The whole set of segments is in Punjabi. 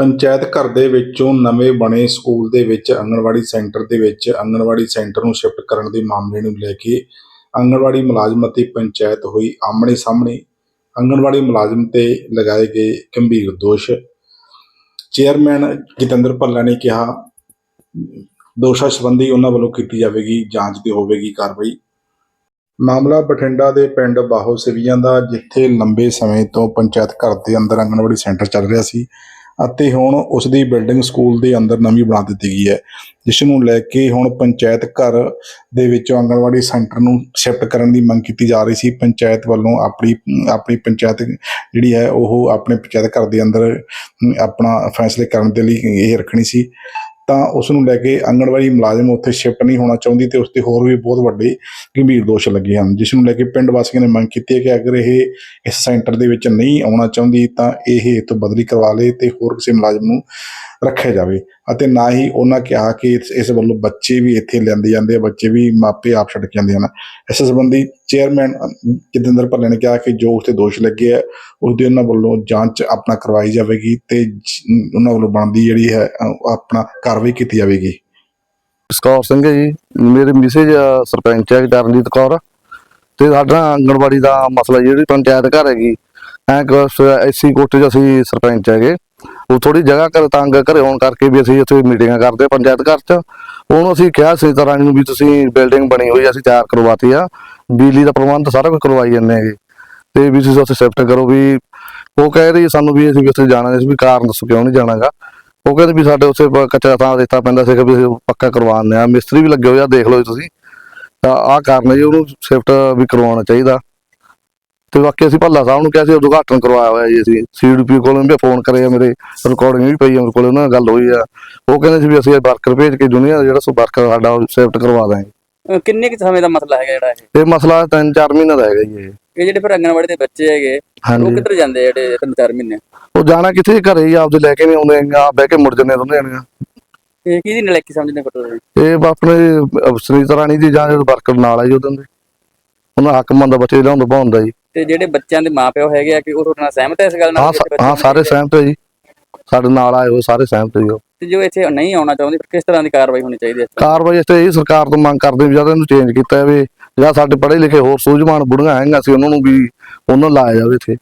ਪੰਚਾਇਤ ਘਰ ਦੇ ਵਿੱਚੋਂ ਨਵੇਂ ਬਣੇ ਸਕੂਲ ਦੇ ਵਿੱਚ ਆਂਗਣਵਾੜੀ ਸੈਂਟਰ ਦੇ ਵਿੱਚ ਆਂਗਣਵਾੜੀ ਸੈਂਟਰ ਨੂੰ ਸ਼ਿਫਟ ਕਰਨ ਦੇ ਮਾਮਲੇ ਨੂੰ ਲੈ ਕੇ ਆਂਗਣਵਾੜੀ ਮੁਲਾਜ਼ਮ ਅਤੇ ਪੰਚਾਇਤ ਹੋਈ ਆਮਣੇ ਸਾਹਮਣੇ। ਆਂਗਣਵਾੜੀ ਮੁਲਾਜ਼ਮ ਤੇ ਲਗਾਏ ਗਏ ਗੰਭੀਰ ਦੋਸ਼। ਚੇਅਰਮੈਨ ਜਤਿੰਦਰ ਭੱਲਾ ਨੇ ਕਿਹਾ, ਦੋਸ਼ਾਂ ਸੰਬੰਧੀ ਉਹਨਾਂ ਵੱਲੋਂ ਕੀਤੀ ਜਾਵੇਗੀ ਜਾਂਚ ਤੇ ਹੋਵੇਗੀ ਕਾਰਵਾਈ। ਮਾਮਲਾ ਬਠਿੰਡਾ ਦੇ ਪਿੰਡ ਬਾਹੋ ਸਿਵੀਆਂ ਦਾ, ਜਿੱਥੇ ਲੰਬੇ ਸਮੇਂ ਤੋਂ ਪੰਚਾਇਤ ਘਰ ਦੇ ਅੰਦਰ ਆਂਗਣਵਾੜੀ ਸੈਂਟਰ ਚੱਲ ਰਿਹਾ ਸੀ। ਅਤੇ ਹੁਣ ਉਸ ਦੀ ਬਿਲਡਿੰਗ ਸਕੂਲ ਦੇ ਅੰਦਰ ਨਵੀਂ ਬਣਾ ਦਿੱਤੀ ਗਈ ਹੈ ਜਿਸ ਨੂੰ ਲੈ ਕੇ ਹੁਣ ਪੰਚਾਇਤ ਘਰ ਦੇ ਵਿੱਚੋਂ ਆਂਗਣਵਾੜੀ ਸੈਂਟਰ ਨੂੰ ਸ਼ਿਫਟ ਕਰਨ ਦੀ ਮੰਗ ਕੀਤੀ ਜਾ ਰਹੀ ਸੀ। ਪੰਚਾਇਤ ਵੱਲੋਂ ਆਪਣੀ ਆਪਣੀ ਪੰਚਾਇਤ ਜਿਹੜੀ ਹੈ, ਉਹ ਆਪਣੇ ਪੰਚਾਇਤ ਘਰ ਦੇ ਅੰਦਰ ਆਪਣਾ ਫੈਸਲੇ ਕਰਨ ਦੇ ਲਈ ਇਹ ਰੱਖਣੀ ਸੀ। ਤਾਂ ਉਸ ਨੂੰ ਲੈ ਕੇ ਆਂਗਣਵਾੜੀ ਮੁਲਾਜ਼ਮ ਉੱਥੇ ਸ਼ਿਫਟ ਨਹੀਂ ਹੋਣਾ ਚਾਹੁੰਦੀ ਤੇ ਉਸ ਤੇ ਹੋਰ ਵੀ ਬਹੁਤ ਵੱਡੇ ਗੰਭੀਰ ਦੋਸ਼ ਲੱਗੇ ਹਨ, ਜਿਸ ਨੂੰ ਲੈ ਕੇ ਪਿੰਡ ਵਾਸੀਆਂ ਨੇ ਮੰਗ ਕੀਤੀ ਹੈ ਕਿ ਅਗਰ ਇਹ ਇਸ ਸੈਂਟਰ ਦੇ ਵਿੱਚ ਨਹੀਂ ਆਉਣਾ ਚਾਹੁੰਦੀ ਤਾਂ ਇਹ ਇੱਥੋਂ ਬਦਲੀ ਕਰਵਾ ਲੇ ਤੇ ਹੋਰ ਕਿਸੇ ਮੁਲਾਜ਼ਮ ਨੂੰ ਰੱਖਿਆ ਜਾਵੇ ਅਤੇ ਨਾ ਹੀ ਉਹਨਾਂ ਕਿਹਾ ਕਿ ਇਸ ਵੱਲੋਂ ਬੱਚੇ ਵੀ ਇੱਥੇ ਲਿਆਂਦੇ ਜਾਂਦੇ ਆ, ਬੱਚੇ ਵੀ ਮਾਪੇ ਆਪ ਛੱਡ ਕੇ ਜਾਂਦੇ ਹਨ। ਇਸ ਸੰਬੰਧੀ ਚੇਅਰਮੈਨ ਜਤਿੰਦਰ ਭੱਲੇ ਨੇ ਕਿਹਾ ਕਿ ਜੋ ਉੱਥੇ ਦੋਸ਼ ਲੱਗੇ ਹੈ ਉਸ ਦੀ ਉਹਨਾਂ ਵੱਲੋਂ ਜਾਂਚ ਆਪਣਾ ਕਰਵਾਈ ਜਾਵੇਗੀ ਤੇ ਉਹਨਾਂ ਵੱਲੋਂ ਬਣਦੀ ਜਿਹੜੀ ਹੈ ਆਪਣਾ ਕਾਰਵਾਈ ਕੀਤੀ ਜਾਵੇਗੀ। ਸਕੌਰ ਸਿੰਘ ਜੀ, ਮੇਰੇ ਮਿਸੇਜ ਸਰਪੰਚ ਹੈ ਕਰਨਜੀਤ ਕੌਰ। ਤੇ ਸਾਡਾ ਆਂਗਣਵਾੜੀ ਦਾ ਮਸਲਾ ਜਿਹੜੀ ਪੰਚਾਇਤ ਘਰ ਹੈਗੀ, ਐ ਐਸੀ ਕੋਟੇ 'ਚ ਅਸੀਂ ਸਰਪੰਚ ਹੈਗੇ। ਉਹ ਥੋੜੀ ਜਗ੍ਹਾ ਕਰ ਤੰਗ ਘਰੇ ਹੋਣ ਕਰਕੇ ਵੀ ਅਸੀਂ ਇੱਥੇ ਮੀਟਿੰਗਾਂ ਕਰਦੇ ਪੰਚਾਇਤ ਘਰ 'ਚ। ਉਹਨੂੰ ਅਸੀਂ ਕਿਹਾ ਸੀ ਤਰ੍ਹਾਂ ਨੂੰ ਵੀ ਤੁਸੀਂ ਬਿਲਡਿੰਗ ਬਣੀ ਹੋਈ ਅਸੀਂ ਤਿਆਰ ਕਰਵਾਤੀ ਆ। ਬਿਜਲੀ ਦਾ ਪ੍ਰਬੰਧ ਸਾਰਾ ਕੁਝ ਕਰਵਾਈ ਜਾਂਦੇ ਹੈਗੇ। ਤੇ ਵੀ ਤੁਸੀਂ ਉੱਥੇ ਸ਼ਿਫਟ ਕਰੋ ਵੀ, ਉਹ ਕਹਿ ਰਹੀ ਸਾਨੂੰ ਵੀ ਅਸੀਂ ਵੀ ਉੱਥੇ ਜਾਣਾ ਨਹੀਂ ਸੀ, ਵੀ ਕਾਰਨ ਦੱਸੋ ਕਿਉਂ ਨਹੀਂ ਜਾਣਾਗਾ। ਉਹ ਕਹਿੰਦੇ ਵੀ ਸਾਡੇ ਉੱਥੇ ਕੱਚਾ ਥਾਂ ਦਿੱਤਾ ਪੈਂਦਾ ਸੀਗਾ ਵੀ ਅਸੀਂ ਪੱਕਾ ਕਰਵਾਉਂਦੇ ਆ ਮਿਸਤਰੀ ਵੀ ਲੱਗੇ ਹੋਏ ਆ, ਦੇਖ ਲਓ ਜੀ ਤੁਸੀਂ। ਤਾਂ ਆਹ ਕਾਰਨ ਜੀ, ਉਹਨੂੰ ਸ਼ਿਫਟ ਵੀ ਕਰਵਾਉਣਾ ਚਾਹੀਦਾ। ਤੇ ਬਾਕੀ ਅਸੀਂ ਭੱਲਾ ਸਾਹਿਬ ਨੂੰ ਕਿਹਾ ਸੀ ਉਦਘਾਟਨ ਕਰਵਾਇਆ ਹੋਇਆ ਜੀ ਅਸੀਂ। ਸੀਡੀਪੀ ਕੋਲੋਂ ਵੀ ਫੋਨ ਕਰੇ ਆ ਮੇਰੇ ਰਿਕਾਰਡਿੰਗ ਵੀ ਪਈ ਮੇਰੇ ਕੋਲ ਉਹਨਾਂ ਨਾਲ ਗੱਲ ਹੋਈ ਆ। ਉਹ ਕਹਿੰਦੇ ਸੀ ਵੀ ਅਸੀਂ ਵਰਕਰ ਭੇਜ ਕੇ ਜੁਨੀਅਰ ਦਾ ਜਿਹੜਾ ਸੋ ਵਰਕਰ ਸਾਡਾ ਸ਼ਿਫਟ ਕਰਵਾ ਦਾਂਗੇ। ਕਿੰਨੇ ਕੁ ਸਮੇਂ ਦਾ ਮਸਲਾ ਹੈਗਾ ਜਿਹੜਾ ਇਹ? ਇਹ ਮਸਲਾ 3-4 ਮਹੀਨੇ ਦਾ ਹੈਗਾ ਜੀ ਇਹ। ਇਹ ਜਿਹੜੇ ਫਿਰ ਅੰਗਨਵਾੜੀ ਦੇ ਬੱਚੇ ਹੈਗੇ ਉਹ ਕਿੱਧਰ ਜਾਂਦੇ ਜਿਹੜੇ ਤਿੰਨ ਚਾਰ ਮਹੀਨੇ? ਉਹ ਜਾਣਾ ਕਿੱਥੇ ਘਰੇ ਹੀ ਆਪਦੇ ਲੈ ਕੇ ਨਹੀਂ ਆਉਂਦੇ ਆ ਬਹਿ ਕੇ ਮੁੜ ਜੰਨੇ ਦੋਨੇ ਜਣੀਆਂ ਇਹ ਕਿਹਦੀ ਨਲਾਇਕੀ ਸਮਝਦੇ ਤੁਸੀਂ ਇਹ ਆਪਣੇ ਸੁਨੀਤਾ ਰਾਣੀ ਦੀ ਜਾਂ ਵਰਕਰ ਨਾਲ ਆ ਜੀ ਉਹਦੇ ਉਹਨਾਂ ਹੱਕ ਬੱਚੇ ਲਿਆਉਂਦਾ ਪਾਉਂਦਾ ਜੀ। ਤੇ ਜਿਹੜੇ ਬੱਚਿਆਂ ਦੇ ਮਾਪਿਓ ਹੈਗੇ ਆ ਕਿ ਉਹ ਤੁਹਾਡੇ ਨਾਲ ਸਹਿਮਤ ਹੈ ਇਸ ਗੱਲ ਨਾਲ ਹਾਂ ਸਾ- ਸਾਰੇ ਸਹਿਮਤ ਹੈ ਜੀ। ਸਾਡੇ ਨਾਲ ਆਏ ਹੋਏ ਸਾਰੇ ਸਹਿਮਤ ਹੈ ਜੀ। ਤੇ ਜੋ ਇੱਥੇ ਨਹੀਂ ਆਉਣਾ ਚਾਹੁੰਦੇ ਫਿਰ ਕਿਸ ਤਰ੍ਹਾਂ ਦੀ ਕਾਰਵਾਈ ਹੋਣੀ ਚਾਹੀਦੀ ਹੈ ਕਾਰਵਾਈ ਇੱਥੇ ਇਹ ਸਰਕਾਰ ਤੋਂ ਮੰਗ ਕਰਦੇ ਵੀ ਜਦੋਂ ਇਹਨੂੰ ਚੇਂਜ ਕੀਤਾ ਜਾਵੇ ਜਾਂ ਸਾਡੇ ਪੜ੍ਹੇ ਲਿਖੇ ਹੋਰ ਸੂਝਵਾਨ ਬੁੜੀਆਂ ਹੈਗੀਆਂ ਸੀ ਉਹਨਾਂ ਨੂੰ ਵੀ ਉਹਨਾਂ ਨੂੰ ਲਾਇਆ ਜਾਵੇ ਇੱਥੇ।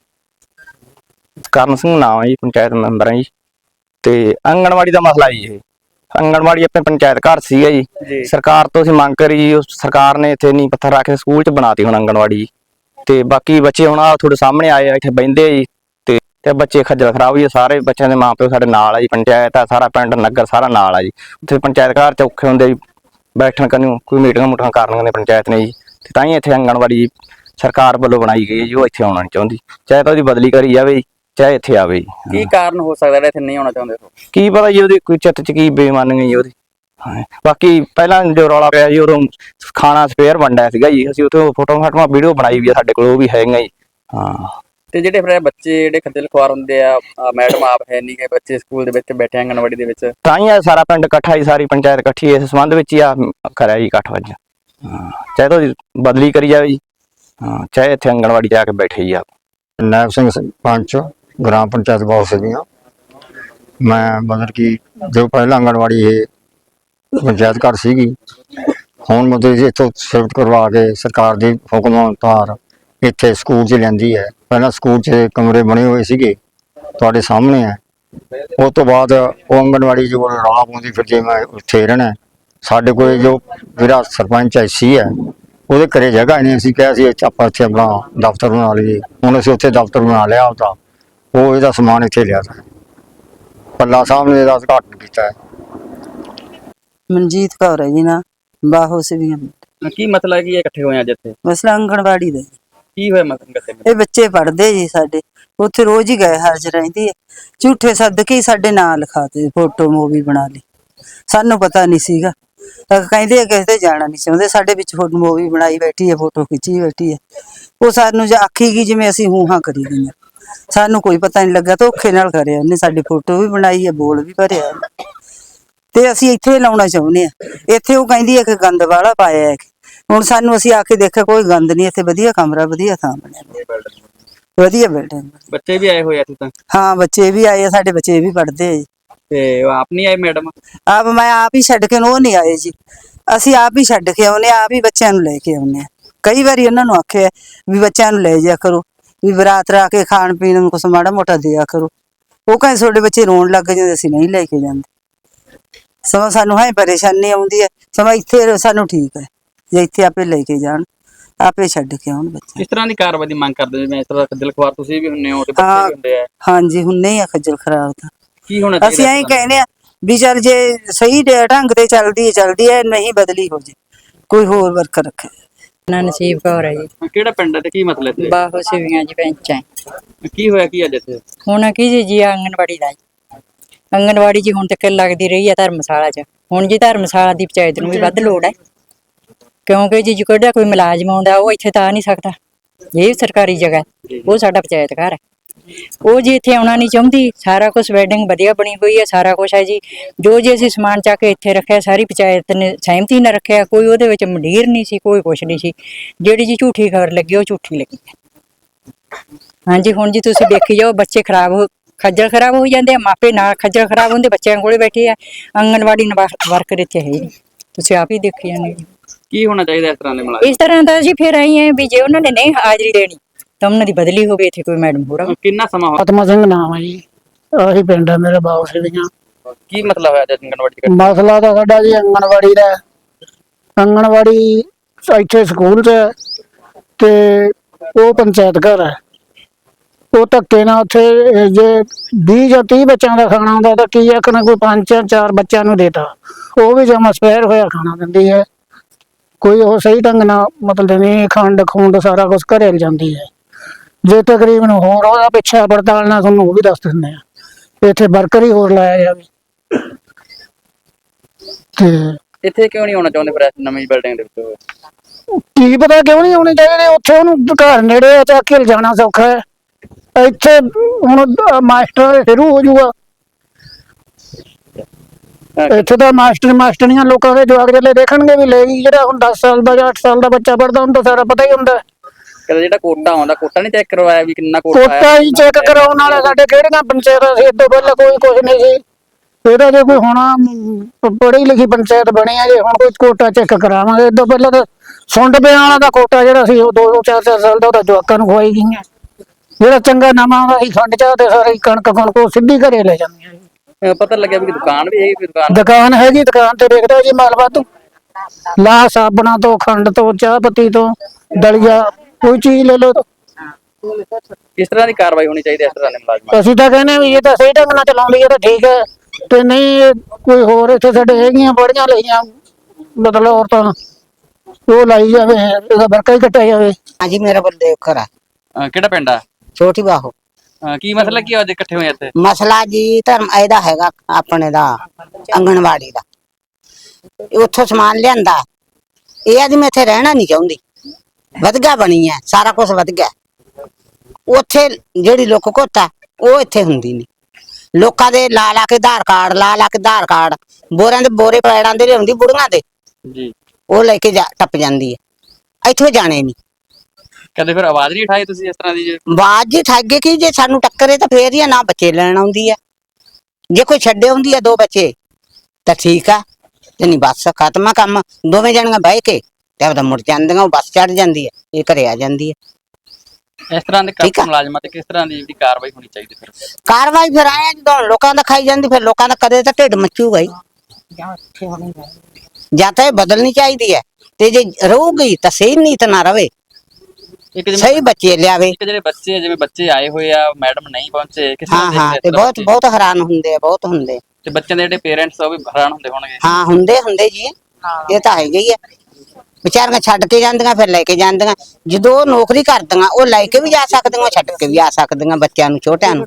ਕਰਨ ਸਿੰਘ ਨਾਮ ਹੈ ਜੀ ਪੰਚਾਇਤ ਮੈਂਬਰ ਹਾਂ ਜੀ। ਤੇ ਆਂਗਣਵਾੜੀ ਦਾ ਮਸਲਾ ਜੀ ਇਹ। ਆਂਗਣਵਾੜੀ ਆਪਣੇ ਪੰਚਾਇਤ ਘਰ ਸੀਗਾ ਜੀ। ਜੀ। ਸਰਕਾਰ ਤੋਂ ਅਸੀਂ ਮੰਗ ਕਰੀ ਜੀ ਉਸ ਸਰਕਾਰ ਨੇ ਇੱਥੇ ਨਹੀਂ ਪੱਥਰ ਰੱਖ ਕੇ ਸਕੂਲ ਚ ਬਣਾਤੀ ਹੁਣ ਆਂਗਣਵਾੜੀ ਜੀ। ਤੇ ਬਾਕੀ ਬੱਚੇ ਹੁਣ ਆ ਤੁਹਾਡੇ ਸਾਹਮਣੇ ਆਏ ਆ ਇੱਥੇ ਬੈੰਦੇ ਆ ਜੀ। ਤੇ ਤੇ ਬੱਚੇ ਖੱਜਲ ਖਰਾਬ ਹੋਈ ਸਾਰੇ ਬੱਚਿਆਂ ਦੇ ਮਾਪਿਓ ਸਾਡੇ ਨਾਲ ਆ ਜੀ ਪੰਚਾਇਤ ਆ ਸਾਰਾ ਪਿੰਡ ਨਗਰ ਸਾਰਾ ਨਾਲ ਆ ਜੀ। ਉੱਥੇ ਪੰਚਾਇਤ ਘਰ ਚ ਔਖੇ ਹੁੰਦੇ ਜੀ ਬੈਠਣ ਕੰਨੂ ਕੋਈ ਮੀਟਿੰਗਾਂ ਮੁਟਿੰਗਾਂ ਕਰਨੀਆਂ ਨੇ ਪੰਚਾਇਤ ਨੇ ਜੀ। ਤੇ ਤਾਂ ਹੀ ਇੱਥੇ ਆਂਗਣਵਾੜੀ ਸਰਕਾਰ ਵੱਲੋਂ ਬਣਾਈ ਗਈ ਹੈ ਜੀ ਉਹ ਇੱਥੇ ਆਉਣਾ ਨਹੀਂ ਚਾਹੁੰਦੀ। ਚਾਹੇ ਤਾਂ ਉਹਦੀ ਬਦਲੀ ਕਰੀ ਜਾਵੇ ਜੀ, ਚਾਹੇ ਇੱਥੇ ਆਵੇ ਜੀ। ਕੀ ਕਾਰਨ ਹੋ ਸਕਦਾ ਜਿਹੜਾ ਇੱਥੇ ਨਹੀਂ ਆਉਣਾ ਚਾਹੁੰਦੇ ਕੀ ਪਤਾ ਜੀ ਉਹਦੀ ਕੋਈ ਚਿੱਤ ਚ ਕੀ ਬੇਈਮਾਨੀ ਹੈ ਉਹਦੀ। ਹਾਂ। ਬਾਕੀ ਪਹਿਲਾਂ ਜੋ ਰੌਲਾ ਪਿਆ ਜੀ ਉਦੋਂ ਖਾਣਾ ਸਪੇਅਰ ਵੰਡਿਆ ਸੀਗਾ ਜੀ। ਅਸੀਂ ਉੱਥੇ ਫੋਟੋ ਫਾਟੋਆਂ ਵੀਡੀਓ ਬਣਾਈ ਵੀ ਆ ਸਾਡੇ ਕੋਲ ਉਹ ਵੀ ਹੈਗੀਆਂ ਜੀ। ਹਾਂ। ਤੇ ਜਿਹੜੇ ਫਿਰ ਬੱਚੇ ਜਿਹੜੇ ਖੱਜਲ ਖੁਆਰ ਹੁੰਦੇ ਆ ਮੈਡਮ ਆਪ ਹੈ ਨਹੀਂ ਕਿ ਬੱਚੇ ਸਕੂਲ ਦੇ ਵਿੱਚ ਬੈਠੇ ਆ ਅੰਗਨਵਾੜੀ ਦੇ ਵਿੱਚ। ਤਾਂ ਹੀ ਇਹ ਸਾਰਾ ਪਿੰਡ ਇਕੱਠਾ ਹੀ ਸਾਰੀ ਪੰਚਾਇਤ ਇਕੱਠੀ ਇਸ ਸੰਬੰਧ ਵਿੱਚ ਹੀ ਆ ਕਰਿਆ ਜੀ ਇਕੱਠ ਵਜੇ। ਹਾਂ। ਚਾਹੇ ਤਾਂ ਬਦਲੀ ਕਰੀ ਜਾਵੇ ਜੀ। ਹਾਂ ਚਾਹੇ ਇੱਥੇ ਆਂਗਣਵਾੜੀ ਜਾ ਕੇ ਬੈਠੇ ਜੀ ਆ ਨੈਬ ਸਿੰਘ ਪੰਚ ਗ੍ਰਾਮ ਪੰਚਾਇਤ ਬਹੁਤ ਸੀਗੀਆਂ। ਮੈਂ ਮਤਲਬ ਕਿ ਜੋ ਪਹਿਲਾਂ ਆਂਗਣਵਾੜੀ ਇਹ ਪੰਚਾਇਤ ਘਰ ਸੀਗੀ। ਹੁਣ ਮਤਲਬ ਜੀ ਇੱਥੋਂ ਸ਼ਿਫਟ ਕਰਵਾ ਕੇ ਸਰਕਾਰ ਦੇ ਹੁਕਮ ਅਨੁਸਾਰ ਇੱਥੇ ਸਕੂਲ 'ਚ ਲੈਂਦੀ ਹੈ। ਪਹਿਲਾਂ ਸਕੂਲ 'ਚ ਕਮਰੇ ਬਣੇ ਹੋਏ ਸੀਗੇ, ਤੁਹਾਡੇ ਸਾਹਮਣੇ ਹੈ। ਉਸ ਤੋਂ ਬਾਅਦ ਉਹ ਆਂਗਣਵਾੜੀ ਜੋ ਰੌਲਾ ਪਾਉਂਦੀ ਫਿਰ ਜੇ ਮੈਂ ਉੱਥੇ ਰਹਿਣਾ ਸਾਡੇ ਕੋਲ ਜੋ ਜਿਹੜਾ ਸਰਪੰਚ ਐਸੀ ਹੈ, ਉਹਦੇ ਘਰੇ ਜਗ੍ਹਾ ਨਹੀਂ ਅਸੀਂ ਕਿਹਾ ਸੀ ਆਪਾਂ ਇੱਥੇ ਆਪਣਾ ਦਫ਼ਤਰ ਬਣਾ ਲਈਏ। ਹੁਣ ਅਸੀਂ ਉੱਥੇ ਦਫ਼ਤਰ ਬਣਾ ਲਿਆ ਉਹਦਾ ਉਹ ਇਹਦਾ ਸਮਾਨ ਇੱਥੇ ਲਿਆ ਤਾ। ਪੱਲਾ ਸਾਹਿਬ ਨੇ ਇਹਦਾ ਉਦਘਾਟਨ ਕੀਤਾ ਹੈ। ਮਨਜੀਤ ਕੌਰ ਹੈ ਜੀ ਨਾ ਬਾਹੋ ਸਿਵੀਆਂ ਕੀ ਮਸਲਾ ਕੀ ਹੈ ਇਕੱਠੇ ਹੋਏ ਆ ਅੱਜ ਇੱਥੇ? ਮਸਲਾ ਅੰਗਣਵਾੜੀ ਦਾ। ਜੀ। ਕੀ ਹੋਇਆ ਕਿੱਥੇ ਇਹ ਬੱਚੇ ਪੜ੍ਹਦੇ ਜੀ ਸਾਡੇ ਉੱਥੇ ਰੋਜ਼ ਹੀ ਗਏ ਹਾਜ਼ਰ ਰਹਿੰਦੀ ਹੈ। ਝੂਠੇ ਸਦਕੇ ਹੀ ਸਾਡੇ ਨਾਂ ਲਿਖਾਤੇ ਫੋਟੋ ਮੂਵੀ ਬਣਾ ਲਈ। ਸਾਨੂੰ ਪਤਾ ਨਹੀਂ ਸੀਗਾ। ਤਾਂ ਕਹਿੰਦੇ ਆ ਕਿਸੇ ਤੇ ਜਾਣਾ ਨਹੀਂ ਚਾਹੁੰਦੇ ਸਾਡੇ ਵਿੱਚ ਫੋਟੋ ਮੂਵੀ ਬਣਾਈ ਬੈਠੀ ਹੈ ਫੋਟੋ ਖਿੱਚੀ ਬੈਠੀ ਹੈ। ਉਹ ਸਾਨੂੰ ਜੇ ਆਖੀ ਗਈ ਜਿਵੇਂ ਅਸੀਂ ਹੂੰ ਹਾਂ ਕਰੀ ਗਈਆਂ। ਸਾਨੂੰ ਕੋਈ ਪਤਾ ਨਹੀਂ ਲੱਗਾ ਧੋਖੇ ਨਾਲ ਕਰਿਆ ਉਹਨੇ ਸਾਡੀ ਫੋਟੋ ਵੀ ਬਣਾਈ ਹੈ ਬੋਲ ਵੀ ਭਰਿਆ। ਤੇ ਅਸੀਂ ਇੱਥੇ ਲਾਉਣਾ ਚਾਹੁੰਦੇ ਆ ਇੱਥੇ ਉਹ ਕਹਿੰਦੀ ਹੈ ਕਿ ਗੰਦ ਵਾਲਾ ਪਾਇਆ ਹੈ ਹੁਣ ਸਾਨੂੰ ਅਸੀਂ ਆ ਕੇ ਦੇਖਿਆ ਕੋਈ ਗੰਦ ਨਹੀਂ ਇੱਥੇ ਵਧੀਆ ਕਮਰਾ ਵਧੀਆ ਥਾਂ ਬਣਿਆ ਵਧੀਆ ਬਿਲਡਿੰਗ ਬੱਚੇ ਵੀ ਆਏ ਹੋਏ ਆ ਇੱਥੇ ਤਾਂ? ਹਾਂ ਬੱਚੇ ਵੀ ਆਏ ਆ ਸਾਡੇ ਬੱਚੇ ਵੀ ਪੜ੍ਹਦੇ ਆ ਜੀ। ਤੇ ਆਪ ਨਹੀਂ ਆਏ ਮੈਡਮ? ਆਪ ਮੈਂ ਆਪ ਹੀ ਛੱਡ ਕੇ ਉਹ ਨਹੀਂ ਆਏ ਜੀ। ਅਸੀਂ ਆਪ ਹੀ ਛੱਡ ਕੇ ਆਉਨੇ ਆਪ ਹੀ ਬੱਚਿਆਂ ਨੂੰ ਲੈ ਕੇ ਆਉਨੇ ਆ ਕਈ ਵਾਰੀ ਉਹਨਾਂ ਨੂੰ ਆਖਿਆ ਵੀ ਬੱਚਿਆਂ ਨੂੰ ਲੈ ਜਾ ਕਰੋ ਵੀ ਬਰਾਤ ਰਾ ਕੇ ਖਾਣ ਪੀਣ ਨੂੰ ਕੁਛ ਮਾੜਾ ਮੋਟਾ ਦਿਆ ਕਰੋ। ਉਹ ਕਹਿੰਦੇ ਤੁਹਾਡੇ ਬੱਚੇ ਰੋਣ ਲੱਗ ਜਾਂਦੇ ਅਸੀਂ ਨਹੀਂ ਲੈ ਕੇ ਜਾਂਦੇ। ਸਮਾਂ ਸਾਨੂੰ ਹੈ ਪਰੇਸ਼ਾਨੀ ਆਉਂਦੀ ਹੈ ਸਮਾਂ ਇੱਥੇ ਸਾਨੂੰ ਠੀਕ ਹੈ ਜੇ ਇੱਥੇ ਆਪੇ ਲੈ ਕੇ ਜਾਣ ਆਪੇ ਛੱਡ ਕੇ ਆਉਣ ਬੱਚੇ। ਕਿਸ ਤਰ੍ਹਾਂ ਦੀ ਕਾਰਵਾਈ ਦੀ ਮੰਗ ਕਰਦੇ ਜਿਵੇਂ ਇਸ ਤਰ੍ਹਾਂ ਖੱਜਲ ਖੁਆਰ ਤੁਸੀਂ ਵੀ ਹੁੰਨੇ ਹੋ ਤੇ ਬੱਚੇ ਹਾਂ। ਵੀ ਹੁੰਦੇ ਆ। ਹਾਂਜੀ ਹੁਣ ਨਹੀਂ ਆ ਖੱਜਲ ਖਰਾਬ ਤਾਂ। ਕੀ ਹੋਣਾ ਅਸੀਂ ਐਂ ਇਸ ਤਰ੍ਹਾਂ? ਕਹਿੰਦੇ ਆ ਵੀ ਚੱਲ ਜੇ ਸਹੀ ਢ- ਢੰਗ ਤੇ ਚੱਲਦੀ ਹੈ ਚੱਲਦੀ ਹੈ ਨਹੀਂ ਬਦਲੀ ਹੋ ਜੇ ਕੋਈ ਹੋਰ ਵਰਕ ਰੱਖੇ। ਨਾ ਨਸੀਬ ਕੌਰ ਹੈ ਜੀ। ਕਿਹੜਾ ਪਿੰਡ ਹੈ ਤੇ ਕੀ ਮਸਲਾ ਇੱਥੇ? ਬਾਹੋ ਸਿਵੀਆਂ ਜੀ ਪੈਂਚ ਹੈ। ਕੀ ਹੋਇਆ ਕੀ ਅੱਜ ਇੱਥੇ? ਹੁਣ ਕੀ ਜੀ ਜੀ ਆਂਗਣਵਾੜੀ ਦਾ ਜੀ। ਆਂਗਣਵਾੜੀ ਜੀ ਹੁਣ ਤੱਕ ਲੱਗਦੀ ਰਹੀ ਹੈ ਧਰਮਸ਼ਾਲਾ 'ਚ। ਹੁਣ ਜੀ ਧਰਮਸ਼ਾਲਾ ਦੀ ਪੰਚਾਇਤ ਨੂੰ ਵੀ ਵੱਧ ਲੋੜ ਹੈ ਕਿਉਂਕਿ ਜੀ ਜਿਹੜਾ ਕੋਈ ਮੁਲਾਜ਼ਮ ਆਉਂਦਾ ਉਹ ਇੱਥੇ ਤਾਂ ਆ ਨਹੀਂ ਸਕਦਾ। ਇਹ ਸਰਕਾਰੀ ਜਗ੍ਹਾ ਹੈ, ਉਹ ਸਾਡਾ ਪੰਚਾਇਤ ਘਰ ਹੈ। ਉਹ ਜੀ ਇੱਥੇ ਆਉਣਾ ਨਹੀਂ ਚਾਹੁੰਦੀ। ਸਾਰਾ ਕੁਝ ਵੈਡਿੰਗ ਵਧੀਆ ਬਣੀ ਹੋਈ ਹੈ ਸਾਰਾ ਕੁਝ ਹੈ ਜੀ। ਜੋ ਜੀ ਅਸੀਂ ਸਮਾਨ ਚੱਕ ਕੇ ਇੱਥੇ ਰੱਖਿਆ ਸਾਰੀ ਪੰਚਾਇਤ ਨੇ ਸਹਿਮਤੀ ਨਾਲ ਰੱਖਿਆ। ਕੋਈ ਉਹਦੇ ਵਿੱਚ ਮੰਡੀਰ ਨਹੀਂ ਸੀ ਕੋਈ ਕੁਛ ਨਹੀਂ ਸੀ। ਜਿਹੜੀ ਜੀ ਝੂਠੀ ਖਬਰ ਲੱਗੀ ਉਹ ਝੂਠੀ ਲੱਗੀ ਹਾਂਜੀ ਹੁਣ ਜੀ ਤੁਸੀਂ ਦੇਖੀ ਜਾਓ ਬੱਚੇ ਖਰਾਬ ਹੋ ਖੱਜਲ ਖਰਾਬ ਹੋ ਜਾਂਦੇ ਆ ਮਾਪੇ ਨਾਲ ਖੱਜਲ ਖਰਾਬ ਹੁੰਦੇ ਬੱਚਿਆਂ ਕੋਲੇ ਬੈਠੇ ਆ ਆਂਗਣਵਾੜੀ ਵਰਕਰ ਇੱਥੇ ਹੈ। ਤੁਸੀਂ ਆਪ ਹੀ ਦੇਖੀ ਜਾਂਦੇ ਜੀ ਕੀ ਹੋਣਾ ਚਾਹੀਦਾ ਇਸ ਤਰ੍ਹਾਂ ਦੇ ਮੁਲਾਜ਼ਮ ਇਸ ਤਰ੍ਹਾਂ ਦਾ ਜੀ ਫਿਰ ਆਈ ਹੈ ਵੀ ਜੇ ਉਹਨਾਂ ਨੇ ਨਹੀਂ ਹਾਜ਼ਰੀ ਦੇਣੀ ਤਾਂ ਉਹਨਾਂ ਦੀ ਬਦਲੀ ਹੋਵੇ ਇੱਥੇ ਕੋਈ ਮੈਡਮ ਹੋਰ ਆਵੇ। ਕਿੰਨਾ ਸਮਾਂ ਹੋ ਆਤਮਾ ਸਿੰਘ ਨਾਮ ਹੈ ਜੀ ਆਹੀ ਪਿੰਡ ਹੈ ਮੇਰੇ ਬਾਬੂ ਸਿੰਘਾਂ ਕੀ ਮਸਲਾ ਹੋਇਆ ਜਦ ਅੰਗਨਵਾੜੀ ਚ ਮਸਲਾ ਤਾਂ ਸਾਡਾ ਜੀ ਆਂਗਣਵਾੜੀ ਦਾ ਹੈ। ਆਂਗਣਵਾੜੀ ਇੱਥੇ ਸਕੂਲ 'ਚ ਹੈ ਤੇ ਉਹ ਪੰਚਾਇਤ ਘਰ ਹੈ ਉਹ ਧੱਕੇ ਨਾਲ ਉੱਥੇ ਇਹ ਜੇ 20 ਜਾਂ 30 ਬੱਚਿਆਂ ਦਾ ਖਾਣਾ ਹੁੰਦਾ ਤਾਂ ਕੀ ਆਖਣਾ ਕੋਈ ਪੰਜ ਜਾਂ ਚਾਰ ਬੱਚਿਆਂ ਨੂੰ ਦੇਤਾ। ਉਹ ਵੀ ਜਮਾ ਸਪੈਰ ਹੋਇਆ ਖਾਣਾ ਦਿੰਦੀ ਹੈ। ਕੋਈ ਉਹ ਸਹੀ ਢੰਗ ਨਾਲ ਮਤਲਬ ਨਹੀਂ ਖੰਡ ਖੁੰਡ ਸਾਰਾ ਕੁਝ ਘਰੇ ਜਾਂਦੀ ਹੈ। ਜੇ ਤਕਰੀਬਨ ਹੋਰ ਉਹਦਾ ਪਿੱਛਾ ਪੜਤਾਲ ਨਾਲ ਤੁਹਾਨੂੰ ਉਹ ਵੀ ਦੱਸ ਦਿੰਦੇ ਆ। ਇੱਥੇ ਵਰਕਰ ਹੀ ਹੋਰ ਲਾਇਆ ਜਾਵੇ ਤੇ ਇੱਥੇ ਕਿਉਂ ਨਹੀਂ ਆਉਣਾ ਚਾਹੁੰਦੇ ਫਿਰ ਇਸ ਨਵੀਂ ਬਿਲਡਿੰਗ ਦੇ ਵਿੱਚ? ਕੀ ਪਤਾ ਕਿਉਂ ਨਹੀਂ ਆਉਣੀ ਚਾਹੀਦੀ ਉੱਥੇ ਉਹਨੂੰ ਘਰ ਨੇੜੇ ਆ ਚੱਕ ਕੇ ਜਾਣਾ ਸੌਖਾ ਹੈ। ਇੱਥੇ ਹੁਣ ਮਾਸਟਰ ਸ਼ੁਰੂ ਹੋ ਜਾਊਗਾ। ਇੱਥੇ ਤਾਂ ਮਾਸਟਰ ਮਾਸਟਰੀਆਂ ਲੋਕਾਂ ਦੇ ਜਵਾਕ ਜਿਹੜੇ ਦੇਖਣਗੇ ਵੀ ਲੈ ਗਈ ਜਿਹੜਾ ਹੁਣ 10 ਸਾਲ ਦਾ ਜਾਂ 8 ਸਾਲ ਦਾ ਬੱਚਾ ਪੜਦਾ ਤਾਂ ਸਾਰਾ ਪਤਾ ਹੀ ਹੁੰਦਾ। ਕਦੇ ਜਿਹੜਾ ਕੋਟਾ ਆਉਂਦਾ ਕੋਟਾ ਨਹੀਂ ਚੈੱਕ ਕਰਵਾਇਆ ਵੀ ਕਿੰਨਾ ਕੋਟਾ ਆਇਆ ਕੋਟਾ ਹੀ ਚੈੱਕ ਕਰਾਉਣ ਵਾਲੇ ਸਾਡੇ ਕਿਹੜੀਆਂ ਪੰਚਾਇਤਾਂ ਸੀ ਇਦੋਂ ਪਹਿਲਾਂ ਕੋਈ ਕੁਝ ਨਹੀਂ ਸੀ। ਇਹਦਾ ਜੇ ਕੋਈ ਹੋਣਾ ਮ, ਪੜ੍ਹੀ ਲਿਖੀ ਪੰਚਾਇਤ ਬਣੀ ਆ ਜੇ ਹੁਣ ਕੋਈ ਕੋਟਾ ਚੈੱਕ ਕਰਾਵਾਂਗੇ ਇਦੋਂ ਪਹਿਲਾਂ ਤਾਂ ਸੁੰਡ ਪਿਆ ਵਾਲਾ ਦਾ ਕੋਟਾ ਜਿਹੜਾ ਸੀ ਉਹ 2 4 4 ਸਾਲ ਦਾ ਉਹਦਾ ਜਵਾਕਾਂ ਨੂੰ ਖਵਾਈ ਗਈਆਂ। ਜਿਹੜਾ ਚੰਗਾ ਨਵਾਂ ਦਾ ਹੀ ਖੰਡ ਚਾਹ ਤੇ ਸਾਰੀ ਕਣਕ ਕਣਕ ਉਹ ਸਿੱਧੀ ਘਰੇ ਲੈ ਜਾਂਦੀਆਂ। ਅਹ ਪਤਾ ਲੱਗਿਆ ਵੀ ਦੁਕਾਨ ਵੀ ਹੈਗੀ ਕੋਈ ਦੁਕਾਨ ਦੁਕਾਨ ਹੈਗੀ ਦੁਕਾਨ ਤੇ ਦੇਖਦਾ ਜੀ ਮਾਲ ਵਾਧੂ। ਲਾ ਸਾਬਣਾ ਤੋਂ ਖੰਡ ਤੋਂ ਚਾਹ ਪੱਤੀ ਤੋਂ ਦਲੀਆ ਕੋਈ ਚੀਜ਼ ਲੈ ਲਓ। ਕਿਸ ਤਰ੍ਹਾਂ ਦੀ ਕਾਰਵਾਈ ਹੋਣੀ ਚਾਹੀਦੀ ਹੈ ਇਸ ਤਰ੍ਹਾਂ ਦੇ ਮੁਲਾਜ਼ਮਾਂ ਅਸੀਂ ਤਾਂ ਕਹਿੰਦੇ ਵੀ ਇਹ ਤਾਂ ਸਹੀ ਢੰਗ ਨਾਲ ਚਲਾਉਂਦੀ ਹੈ ਤਾਂ ਠੀਕ ਹੈ ਤੇ ਨਹੀਂ ਇਹ ਕੋਈ ਹੋਰ ਇੱਥੇ ਸਾਡੇ ਹੈਗੀਆਂ ਬੜੀਆਂ ਲਈਆਂ। ਮਤਲਬ ਔਰਤਾਂ ਉਹ ਲਾਈ ਜਾਵੇ ਇਹਦਾ ਵਰਕਾ ਹੀ ਕੱਟਿਆ ਜਾਵੇ। ਹਾਂਜੀ ਮੇਰਾ ਬਲਦੇਵ ਖਰਾ ਅਹ ਕਿਹੜਾ ਪਿੰਡ ਆ? ਛੋਟੀ ਬਾਹੋ ਅਹ ਕੀ ਮਸਲਾ ਕੀ ਅੱਜ ਇਕੱਠੇ ਹੋਏ ਇੱਥੇ? ਮਸਲਾ ਜੀ ਧਰਮ ਇਹਦਾ ਹੈਗਾ ਆਪਣੇ ਦਾ ਅੰਗਣਵਾੜੀ ਦਾ। ਇਹ ਉੱਥੋਂ ਸਮਾਨ ਲਿਆਂਦਾ। ਇਹ ਅੱਜ ਮੈਂ ਇੱਥੇ ਰਹਿਣਾ ਨਹੀਂ ਚਾਹੁੰਦੀ। ਵਧਗਾ ਬਣੀ ਹੈ ਸਾਰਾ ਕੁਝ ਵਧ ਗਿਆ ਉੱਥੇ ਜਿਹੜੀ ਲੋਕ ਕੋਤਾ ਉਹ ਇੱਥੇ ਹੁੰਦੀ ਨਹੀਂ। ਲੋਕਾਂ ਦੇ ਲਾ ਲਾ ਕੇ ਆਧਾਰ ਕਾਰਡ ਲਾ ਲਾ ਕੇ ਆਧਾਰ ਕਾਰਡ। ਬੋਰਿਆਂ ਦੇ ਬੋਰੇ ਪੈੜਾਂ ਦੇ ਲਿਆਉਂਦੀ ਬੁੜੀਆਂ ਦੇ। ਜੀ। ਉਹ ਲੈ ਕੇ ਜਾ ਟੱਪ ਜਾਂਦੀ ਹੈ। ਇੱਥੇ ਜਾਣੇ ਨਹੀਂ। ਕਦੇ ਫਿਰ ਆਵਾਜ਼ ਨਹੀਂ ਉਠਾਈ ਤੁਸੀਂ ਇਸ ਤਰ੍ਹਾਂ ਦੀ ਜੇ? ਬਾਅਦ ਜੀ ਠੱਗੇ ਕੀ ਜੇ ਸਾਨੂੰ ਟੱਕਰੇ ਤਾਂ ਫੇਰ ਹੀ ਆ, ਨਾ ਬੱਚੇ ਲੈਣ ਆਉਂਦੀ ਆ। ਜੇ ਕੋਈ ਛੱਡੇ ਹੁੰਦੀ ਆ ਦੋ ਬੱਚੇ ਤਾਂ ਠੀਕ ਆ। ਤੇ ਨਹੀਂ ਬਸ ਖਤਮ ਕੰਮ ਦੋਵੇਂ ਜਣੀਆਂ ਬਹਿ ਕੇ ਤੇ ਆਪਦਾ ਮੁੜ ਜਾਂਦੀਆਂ ਉਹ ਬੱਸ ਚੜ ਜਾਂਦੀ ਆ ਇਹ ਘਰੇ ਆ ਜਾਂਦੀ ਆ। ਇਸ ਤਰ੍ਹਾਂ ਦੇ ਠੀਕ ਕੰਮ ਆ। ਮੁਲਾਜ਼ਮਾਂ ਤੇ ਕਿਸ ਤਰ੍ਹਾਂ ਦੀ ਜਿਹੜੀ ਕਾਰਵਾਈ ਹੋਣੀ ਚਾਹੀਦੀ ਫਿਰ? ਕਾਰਵਾਈ ਫਿਰ ਆਇਆ ਜਦੋਂ ਲੋਕਾਂ ਦਾ ਖਾਈ ਜਾਂਦੀ ਫਿਰ ਲੋਕਾਂ ਦਾ ਕਦੇ ਤਾਂ ਢਿੱਡ ਮੱਚੂਗਾ ਹੀ। ਜਾਂ ਤਾਂ ਇਹ ਬਦਲਣੀ ਚਾਹੀਦੀ ਹੈ ਤੇ ਜੇ ਰਹੂਗੀ ਤਾਂ ਸਹੀ ਨੀਤ ਨਾ ਰਵੇ। ਇੱਕ ਜਿਵੇਂ ਸਹੀ ਬੱਚੇ ਲਿਆਵੇ। ਇੱਕ ਜਿਹੜੇ ਬੱਚੇ ਆ, ਜਿਵੇਂ ਬੱਚੇ ਆਏ ਹੋਏ ਆ ਮੈਡਮ ਨਹੀਂ ਪਹੁੰਚੇ ਕਿਸ ਹਾਂ ਹਾਂ ਤੇ ਬਹੁਤ? ਬਹੁਤ ਹੈਰਾਨ ਹੁੰਦੇ ਆ ਬਹੁਤ ਹੁੰਦੇ। ਤੇ ਬੱਚਿਆਂ ਦੇ ਜਿਹੜੇ ਪੇਰੈਂਟਸ ਉਹ ਵੀ ਹੈਰਾਨ ਹੁੰਦੇ ਹੋਣਗੇ। ਹਾਂ ਹੁੰਦੇ ਹੁੰਦੇ ਜੀ। ਇਹ ਤਾਂ ਹੈਗੇ ਹੀ ਆ। ਵਿਚਾਰੀਆਂ ਛੱਡ ਕੇ ਜਾਂਦੀਆਂ ਫਿਰ ਲੈ ਕੇ ਜਾਂਦੀਆਂ। ਜਦੋਂ ਉਹ ਨੌਕਰੀ ਕਰਦੀਆਂ ਉਹ ਲੈ ਕੇ ਵੀ ਜਾ ਸਕਦੀਆਂ ਛੱਡ ਕੇ ਵੀ ਆ ਸਕਦੀਆਂ ਬੱਚਿਆਂ ਨੂੰ ਛੋਟਿਆਂ ਨੂੰ।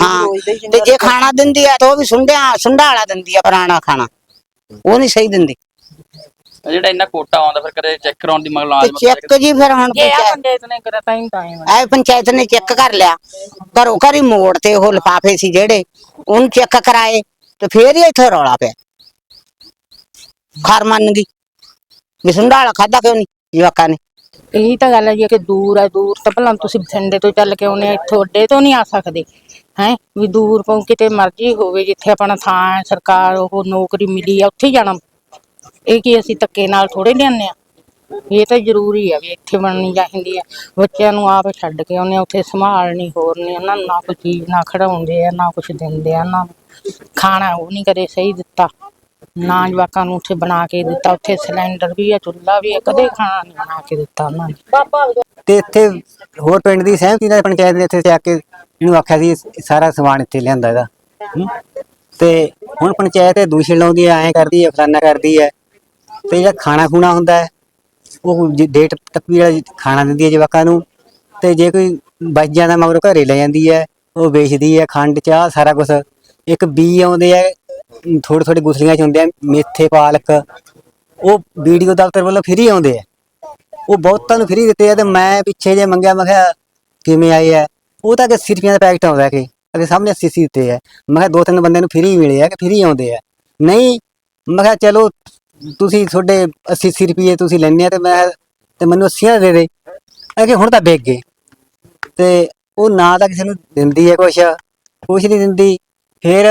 ਹਾਂ ਤੇ ਜੇ ਖਾਣਾ ਦਿੰਦੀ ਆ ਤਾਂ ਉਹ ਵੀ ਸੁੰਡਿਆ ਸੁੰਡਾ ਵਾਲਾ ਦਿੰਦੀ ਆ ਪੁਰਾਣਾ ਖਾਣਾ। ਉਹ ਨਹੀਂ ਸਹੀ ਦਿੰਦੀ। ਜਿਹੜਾ ਇੰਨਾ ਕੋਟਾ ਆਉਂਦਾ ਫਿਰ ਕਦੇ ਚੈੱਕ ਕਰਾਉਣ ਦੀ ਤੇ ਮੁਲਾਜ਼ਮ ਚੈੱਕ ਜੀ ਫਿਰ ਹੁਣ ਪੰਚਾਇਤ ਨੇ ਕਰਾ ਤਾਂ ਹੀ ਟਾਈਮ ਐ ਪੰਚਾਇਤ ਨੇ ਚੈੱਕ ਕਰ ਲਿਆ। ਘਰੋਂ ਘਰੀ ਮੋੜ ਤੇ ਉਹ ਲਿਫਾਫੇ ਸੀ ਜਿਹੜੇ ਉਹਨੂੰ ਚੈੱਕ ਕਰਾਏ ਤੇ ਫੇਰ ਹੀ ਇੱਥੇ ਰੌਲਾ ਪਿਆ। ਖਰ ਮੰਨ ਗਈ। ਵੀ ਸੁੰਡਾ ਵਾਲਾ ਖਾਦਾ ਕਿਉਂ ਨਹੀਂ ਜਵਾਕਾਂ ਨੇ? ਇਹੀ ਤਾਂ ਗੱਲ ਹੈ ਜੀ ਕਿ ਦੂਰ ਹੈ ਦੂਰ ਤਾਂ ਭਲਾ ਤੁਸੀਂ ਬਠਿੰਡੇ ਤੋਂ ਚੱਲ ਕੇ ਆਉਨੇ ਇੱਥੋਂ ਅੱਡੇ ਤੋਂ ਨਹੀਂ ਆ ਸਕਦੇ। ਹੈ? ਵੀ ਦੂਰ ਪਉ ਕਿਤੇ ਮਰਜ਼ੀ ਹੋਵੇ ਜਿੱਥੇ ਆਪਣਾ ਥਾਂ ਹੈ ਸਰਕਾਰ ਉਹ ਨੌਕਰੀ ਮਿਲੀ ਆ ਉੱਥੇ ਹੀ ਜਾਣਾ। ਇਹ ਕੀ ਅਸੀਂ ਧੱਕੇ ਨਾਲ ਥੋੜੇ ਲਿਆਉਂਦੇ ਆ ਇਹ ਤਾਂ ਜ਼ਰੂਰੀ ਆ ਵੀ ਇੱਥੇ ਬਣਨੀ ਚਾਹੀਦੀ ਆ। ਬੱਚਿਆਂ ਨੂੰ ਆਪ ਛੱਡ ਕੇ ਆਉਂਦੇ ਆ ਉੱਥੇ ਸੰਭਾਲਣੀ ਹੋਰ ਨਹੀਂ, ਉਹਨਾਂ ਨੂੰ ਨਾ ਕੋਈ ਚੀਜ਼ ਨਾ ਖੜਾਉਂਦੇ ਆ, ਨਾ ਕੁਝ ਦਿੰਦੇ ਆ, ਨਾ ਖਾਣਾ ਉਹ ਨਹੀਂ ਕਦੇ ਸਹੀ ਦਿੱਤਾ। ਨਾ ਜਵਾਕਾਂ ਨੂੰ ਉੱਥੇ ਬਣਾ ਕੇ ਦਿੱਤਾ, ਉੱਥੇ ਸਿਲੰਡਰ ਵੀ ਆ, ਚੁੱਲ੍ਹਾ ਵੀ ਆ, ਕਦੇ ਖਾਣਾ ਨਹੀਂ ਬਣਾ ਕੇ ਦਿੱਤਾ ਉਹਨਾਂ ਨੇ। ਤੇ ਇੱਥੇ ਹੋਰ ਪਿੰਡ ਦੀ ਸਹਿਮਤੀ ਨਾਲ ਪੰਚਾਇਤ ਨੇ ਇੱਥੇ ਜਾ ਕੇ ਇਹਨੂੰ ਆਖਿਆ ਸੀ, ਸਾਰਾ ਸਮਾਨ ਇੱਥੇ ਲਿਆਂਦਾ ਇਹਦਾ। ਤੇ ਹੁਣ ਪੰਚਾਇਤ ਇਹ ਦੂਸ਼ਣ ਲਾਉਂਦੀ ਹੈ ਐਂ ਕਰਦੀ ਹੈ ਫਲਾਨਾ ਕਰਦੀ ਹੈ ਤੇ ਜਿਹੜਾ ਖਾਣਾ ਖੂਣਾ ਹੁੰਦਾ ਹੈ, ਉਹ ਜ- ਡੇਟ ਟੱਪੀ ਵਾਲਾ ਖਾਣਾ ਦਿੰਦੀ ਹੈ ਜਵਾਕਾਂ ਨੂੰ, ਤੇ ਜੇ ਕੋਈ ਬਚ ਜਾਂਦਾ ਮਗਰੋਂ ਘਰੇ ਲੈ ਜਾਂਦੀ ਹੈ, ਉਹ ਵੇਚਦੀ ਹੈ ਖੰਡ, ਚਾਹ, ਸਾਰਾ ਕੁਝ ਇੱਕ ਬੀ ਆਉਂਦੇ ਆ ਥੋੜੇ ਥੋੜੇ ਗੁਸਲੀਆਂ ਚ ਹੁੰਦੇ ਆ ਮੇਥੇ, ਪਾਲਕ, ਉਹ ਵੀਡੀਓ ਦਫ਼ਤਰ ਵੱਲੋਂ ਫ੍ਰੀ ਆਉਂਦੇ ਆ ਉਹ ਬਹੁਤਾਂ ਨੂੰ ਫ੍ਰੀ ਦਿੱਤੇ ਆ ਤੇ ਮੈਂ ਪਿੱਛੇ ਜੇ ਮੰਗਿਆ, ਮੈਂ ਕਿਹਾ ਕਿਵੇਂ ਆਏ ਆ ਉਹ ਤਾਂ ਕਿ 80 ਰੁਪਈਆਂ ਦਾ ਪੈਕਟ ਆਉਂਦਾ ਕਿ ਅਗੇ ਸਾਹਮਣੇ 80 ਦਿੱਤੇ ਆ ਮੈਂ ਕਿਹਾ ਦੋ ਤਿੰਨ ਬੰਦਿਆਂ ਨੂੰ ਫ੍ਰੀ ਮਿਲੇ ਆ ਕਿ ਫ੍ਰੀ ਆਉਂਦੇ ਆ ਨਹੀਂ, ਮੈਂ ਕਿਹਾ ਚਲੋ ਤੁਸੀਂ ਤੁਹਾਡੇ 80 80 ਰੁਪਏ ਤੁਸੀਂ ਲੈਣੇ ਆ ਤੇ ਮੈਂ ਤੇ ਮੈਨੂੰ 80 ਦੇ ਦੇ। ਇਹ ਕਿ ਹੁਣ ਤਾਂ ਵੇਚ ਗਏ। ਤੇ ਉਹ ਨਾ ਤਾਂ ਕਿਸੇ ਨੂੰ ਦਿੰਦੀ ਹੈ ਕੁਛ ਕੁਛ ਨਹੀਂ ਦਿੰਦੀ। ਫਿਰ